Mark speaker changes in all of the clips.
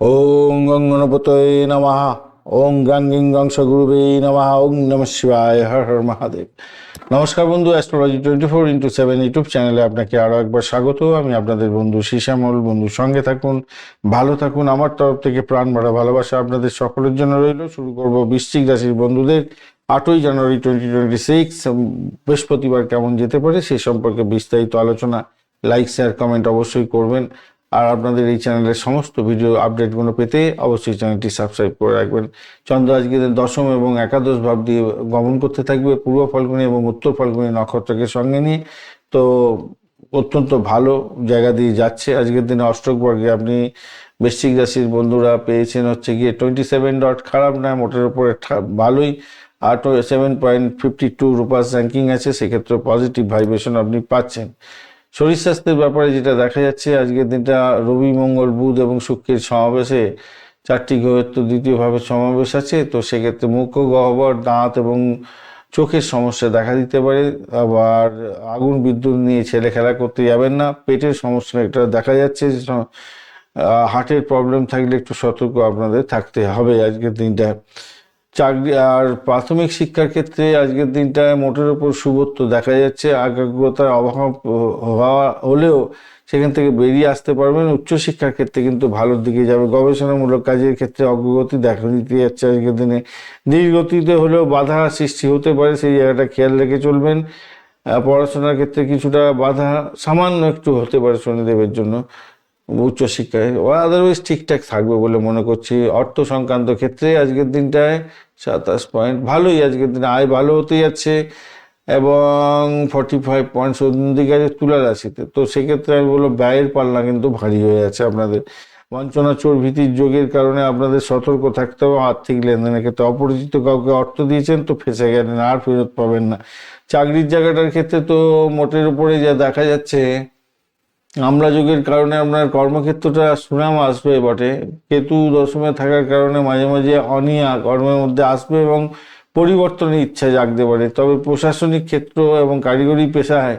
Speaker 1: ওং গং গণপতয়ে নমঃ। ওং গাং গিং গংস গুরুবে নমঃ। ওং নম শিবায়। হর হর মহাদেব। নমস্কার বন্ধু astrology twenty four into seven YouTube চ্যানেলে আপনাকে আরও একবার স্বাগত। আমি আপনাদের বন্ধু শিশামল বন্ধুর সঙ্গে থাকুন, ভালো থাকুন। আমার তরফ থেকে প্রাণ ভরা ভালোবাসা আপনাদের সকলের জন্য রইল। শুরু করব বৃশ্চিক রাশির বন্ধুদের। আটই জানুয়ারি টোয়েন্টি টোয়েন্টি সিক্স বৃহস্পতিবার কেমন যেতে পারে সে সম্পর্কে বিস্তারিত আলোচনা। লাইক শেয়ার কমেন্ট অবশ্যই করবেন। আর আপনাদের এই চ্যানেলের সমস্ত ভিডিও আপডেটগুলো পেতে অবশ্যই চ্যানেলটি সাবস্ক্রাইব করে রাখবেন। চন্দ্র, আজকে দশম এবং একাদশ ভাব দিয়ে গমন করতে থাকবে পূর্ব ফাল্গুনি এবং উত্তর ফাল্গুনি নক্ষত্রকে সঙ্গে নিয়ে। তো অত্যন্ত ভালো জায়গা দিয়ে যাচ্ছে আজকের দিনে অষ্টক বর্গে। আপনি বৃশ্চিক রাশির বন্ধুরা পেয়েছেন হচ্ছে গিয়ে টোয়েন্টি সেভেন ডট খারাপ না, মোটের উপরে ভালোই। আর seven point fifty two rupees ranking আছে, সেক্ষেত্রে পজিটিভ ভাইব্রেশন আপনি পাচ্ছেন। শরীর স্বাস্থ্যের ব্যাপারে যেটা দেখা যাচ্ছে, আজকের দিনটা রবি, মঙ্গল, বুধ এবং শুক্রের সমাবেশে চারটি গ্রহের তো দ্বিতীয়ভাবে সমাবেশ আছে, তো সেক্ষেত্রে মুখ্য গহ্বর দাঁত এবং চোখের সমস্যা দেখা দিতে পারে। আবার আগুন, বিদ্যুৎ নিয়ে ছেলে খেলা করতে যাবেন না, পেটের সমস্যা একটা দেখা যাচ্ছে হার্টের প্রবলেম থাকলে একটু সতর্ক আপনাদের থাকতে হবে আজকের দিনটা। চাকরি আর প্রাথমিক শিক্ষার ক্ষেত্রে আজকের দিনটায় মোটের উপর সুবত্ব দেখা যাচ্ছে একাগ্রতার অভাব হওয়া হলেও সেখান থেকে বেরিয়ে আসতে পারবেন। উচ্চশিক্ষার ক্ষেত্রে কিন্তু ভালোর দিকে যাবে। গবেষণামূলক কাজের ক্ষেত্রে অগ্রগতি দেখা দিতে যাচ্ছে আজকের দিনে। ধীরগতিতে হলেও বাধা সৃষ্টি হতে পারে, সেই জায়গাটা খেয়াল রেখে চলবেন। পড়াশোনার ক্ষেত্রে কিছুটা বাধা সামান্য একটু হতে পারে শনিদেবের জন্য। উচ্চশিক্ষায়। আদারওয়াইজ ঠিকঠাক থাকবে বলে মনে করছি। অর্থ সংক্রান্ত ক্ষেত্রে আজকের দিনটায় সাতাশ পয়েন্ট ভালোই আজকের দিনে আয় ভালো হতে যাচ্ছে এবং ফর্টি ফাইভ পয়েন্ট দিকে আছে তুলা রাশিতে। তো সেক্ষেত্রে আমি বলব ব্যয়ের পাল্লা কিন্তু ভারী হয়ে আছে আপনাদের। বঞ্চনা, চোর ভীতির যোগের কারণে আপনাদের সতর্ক থাকতে হবে। আর্থিক লেনদেনের ক্ষেত্রে অপরিচিত কাউকে অর্থ দিয়েছেন তো ফেসে গেলেন, আর ফেরত পাবেন না। চাকরির জায়গাটার ক্ষেত্রে তো মোটের উপরে যা দেখা যাচ্ছে আমরা যুগের কারণে আপনার কর্মক্ষেত্রটা সুনাম আসবে বটে। কেতু দশমে থাকার কারণে মাঝে মাঝে অনিয়া কর্মের মধ্যে আসবে এবং পরিবর্তনের ইচ্ছা জাগতে পারে। তবে প্রশাসনিক ক্ষেত্র এবং কারিগরি পেশায়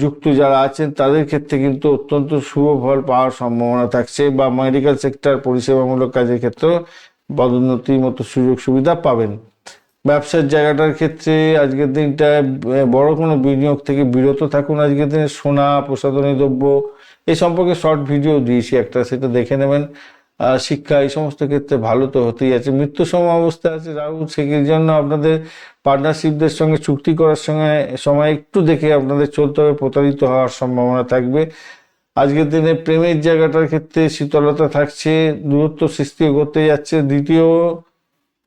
Speaker 1: যুক্ত যারা আছেন, তাদের ক্ষেত্রে কিন্তু অত্যন্ত শুভ ফল পাওয়ার সম্ভাবনা থাকছে বা মেডিকেল সেক্টর পরিষেবামূলক কাজের ক্ষেত্রেও পদোন্নতির মতো সুযোগ সুবিধা পাবেন। ব্যবসার জায়গাটার ক্ষেত্রে আজকের দিনটায় বড় কোনো বিনিয়োগ থেকে বিরত থাকুন। আজকের দিনে সোনা, প্রসাধনী দ্রব্য এই সম্পর্কে শর্ট ভিডিও দিয়েছি একটা, সেটা দেখে নেবেন। শিক্ষা, এই সমস্ত ক্ষেত্রে ভালো তো হতেই আছে। মৃত্যু সম অবস্থা আছে রাহু সেই জন্য আপনাদের পার্টনারশিপদের সঙ্গে চুক্তি করার সঙ্গে, সময় একটু দেখে আপনাদের চলতে হবে, প্রতারিত হওয়ার সম্ভাবনা থাকবে। আজকের দিনে প্রেমের জায়গাটার ক্ষেত্রে শীতলতা থাকছে, দূরত্ব সৃষ্টি করতে যাচ্ছে। দ্বিতীয়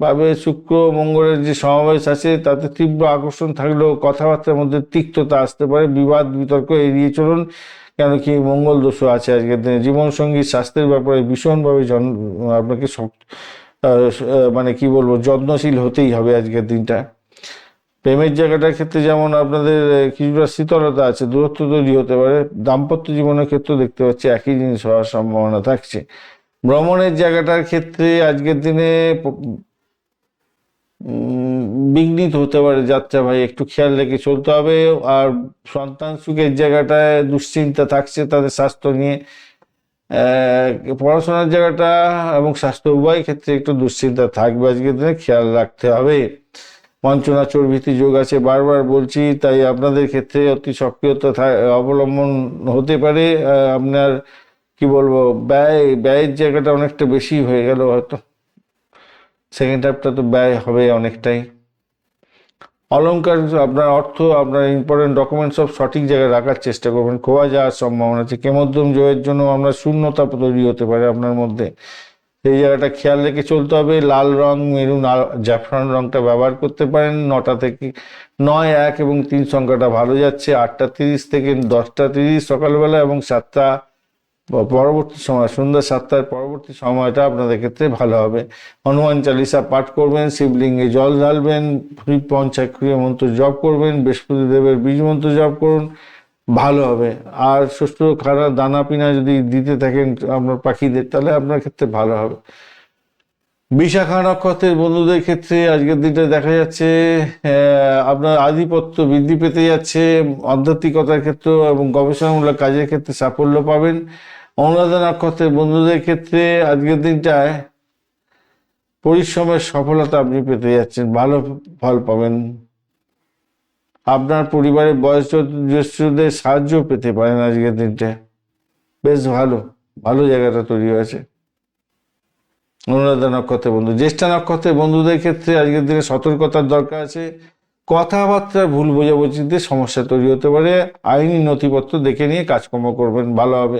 Speaker 1: ভাবে শুক্র মঙ্গলের যে সমাবেশ আছে, তাতে তীব্র আকর্ষণ থাকলেও কথাবার্তার মধ্যে তিক্ততা আসতে পারে। বিবাদ, বিতর্ক এড়িয়ে চলুন, কেন কি মঙ্গল দোষও আছে আজকের দিনে। জীবনসঙ্গী স্বাস্থ্যের ব্যাপারে ভীষণভাবে জন, আপনাকে মানে কি বলব, যত্নশীল হতেই হবে আজকের দিনটা। প্রেমের জায়গাটার ক্ষেত্রে যেমন আপনাদের কিছুটা শীতলতা আছে, দূরত্ব তৈরি হতে পারে। দাম্পত্য জীবনের ক্ষেত্রে দেখতে পাচ্ছি একই জিনিস হওয়ার সম্ভাবনা থাকছে। ভ্রমণের জায়গাটার ক্ষেত্রে আজকের দিনে বিঘ্নিত হতে পারে। যাত্রা ভাই, একটু খেয়াল রেখে চলতে হবে। আর সন্তান সুখের জায়গাটায় দুশ্চিন্তা থাকছে তাদের স্বাস্থ্য নিয়ে। পড়াশোনার জায়গাটা এবং স্বাস্থ্য উভয় ক্ষেত্রে একটু দুশ্চিন্তা থাকবে আজকের দিনে, খেয়াল রাখতে হবে। বঞ্চনা চর্বিতি যোগ আছে, বারবার বলছি, তাই আপনাদের ক্ষেত্রে অতি সক্রিয়তা অবলম্বন হতে পারে। আপনার, কি বলব, ব্যয়, ব্যয়ের জায়গাটা অনেকটা বেশি হয়ে গেল হয়তো। সেকেন্ড হাফটা তো ব্যয় হবে অনেকটাই। অলংকার, আপনার অর্থ, আপনার ইম্পর্টেন্ট ডকুমেন্ট সব সঠিক জায়গায় রাখার চেষ্টা করবেন। খোয়া যাওয়ার সম্ভাবনা আছে। কেমধ্যম জয়ের জন্য আমরা শূন্যতা তৈরি হতে পারে আপনার মধ্যে। সেই জায়গাটা খেয়াল রেখে চলতে হবে। লাল রং মেরুন জাফরান রংটা ব্যবহার করতে পারেন। নটা থেকে নয়, এক এবং তিন সংখ্যাটা ভালো যাচ্ছে। আটটা তিরিশ থেকে দশটা তিরিশ সকালবেলা এবং সাতটা পরবর্তী সময়, সন্ধ্যা সাতটার পরবর্তী সময়টা আপনাদের ক্ষেত্রে ভালো হবে। হনুমান চালিসা পাঠ করবেন, শিবলিঙ্গে জল ঢালবেন শ্রী পঞ্চাক্ষরীয় মন্ত্র জপ করবেন বৃহস্পতি দেবের বীজ মন্ত্র জপ করুন, ভালো হবে। আর সুস্থ খারাপ দানা পিনা যদি দিতে থাকেন আপনার পাখিদের, তাহলে আপনার ক্ষেত্রে ভালো হবে। বিশাখা নক্ষত্রের বন্ধুদের ক্ষেত্রে আজকের দিনটা দেখা যাচ্ছে আপনার আধিপত্য বৃদ্ধি পেতে যাচ্ছে, আধ্যাত্মিকতার ক্ষেত্রে এবং গবেষণামূলক কাজের ক্ষেত্রে সাফল্য পাবেন। অনুরাধা নক্ষত্রের বন্ধুদের ক্ষেত্রে আজকের দিনটায় পরিশ্রমের সফলতা আপনি পেতে যাচ্ছেন, ভালো ফল পাবেন। আপনার পরিবারের বয়স্ক জ্যেষ্ঠদের সাহায্য পেতে পারেন আজকের দিনটা। বেশ ভালো ভালো জায়গাটা তৈরি হয়েছে। অনুরাধা নক্ষত্রের বন্ধু, জ্যেষ্ঠা নক্ষত্রের বন্ধুদের ক্ষেত্রে আজকের দিনে সতর্কতার দরকার আছে। কথাবার্তার ভুল বোঝাবুঝিতে সমস্যা তৈরি হতে পারে। আইনি নথিপত্র দেখে নিয়ে কাজকর্ম করবেন, ভালো হবে।